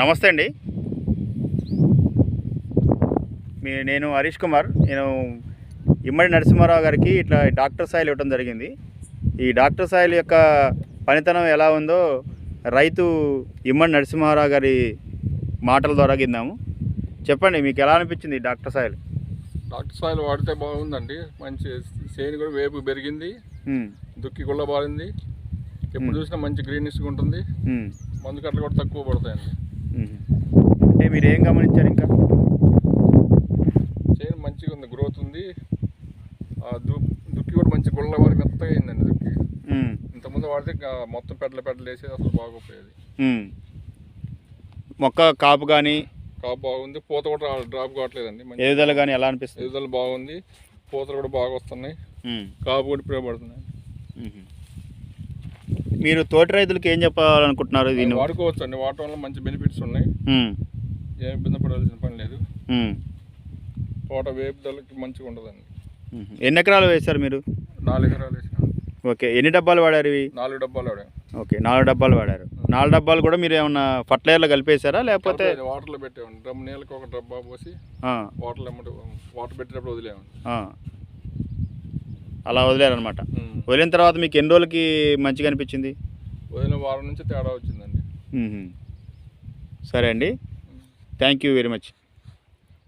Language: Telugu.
నమస్తే అండి. మీ నేను హరీష్ కుమార్. నేను ఇమ్మడి నరసింహారావు గారికి ఇట్లా డాక్టర్ సాయిల్ ఇవ్వడం జరిగింది. ఈ డాక్టర్ సాయిల్ యొక్క పనితనం ఎలా ఉందో రైతు ఇమ్మడి నరసింహారావు గారి మాటల ద్వారా గిందాము చెప్పండి మీకు ఎలా అనిపించింది డాక్టర్ సాయిల్? డాక్టర్ సాయిల్ వాడితే బాగుందండి. మంచి చేను కూడా వేపు పెరిగింది. దుక్కి కూడా బారింది ఎప్పుడు చూసినా మంచి గ్రీనిష్గా ఉంటుంది. మందు కట్టలు కూడా తక్కువ పడతాయండి. అంటే మీరు ఏం గమనించారు ఇంకా? చేను మంచిగా ఉంది గ్రోత్ ఉంది. దుక్కి కూడా మంచి గుళ్ళ వారి మెత్తగా అయిందండి దుక్కి. ఇంతకుముందు వాడితే మొత్తం పెడల పెడలు వేసేది అసలు బాగోపోయేది. మొక్క కాపు కానీ కాపు బాగుంది పూత కూడా డ్రాప్ కావట్లేదండి ఎదుదల కానీ ఎలా అనిపిస్తుంది? ఎదుగుదల బాగుంది పూతలు కూడా బాగా వస్తున్నాయి. కాపు కూడా ఇప్పుడే పడుతున్నాయి మ్మ్. మీరు తోటి రైతులకు ఏం చెప్పాలనుకుంటున్నారు దీన్ని? వాడుకోవచ్చు అండి. వాడటం వల్ల మంచి బెనిఫిట్స్ ఉన్నాయి. ఏం ఇబ్బంది పడాల్సిన పని లేదు. తోట వేపుదలకి మంచిగా ఉండదండి. ఎన్ని ఎకరాలు వేశారు మీరు? నాలుగు ఎకరాలు వేసిన. ఓకే. ఎన్ని డబ్బాలు వాడారు ఇవి? నాలుగు డబ్బాలు ఆడాం ఓకే. నాలుగు డబ్బాలు వాడారు. నాలుగు డబ్బాలు కూడా మీరు ఏమన్నా ఫర్టిలైజర్లో కలిపేశారా లేకపోతే వాటర్లో పెట్టామండి డ్రమ్ నీళ్ళకి ఒక డబ్బా పోసి వాటర్లో వాటర్ పెట్టేటప్పుడు వదిలేమండి ఆ. అలా వదిలేరనమాట. వదిలిన తర్వాత మీకు ఎన్ని రోజులకి మంచిగా అనిపించింది? వదిలిన వారం నుంచి తేడా వచ్చిందండి. సరే అండి. Thank you very much.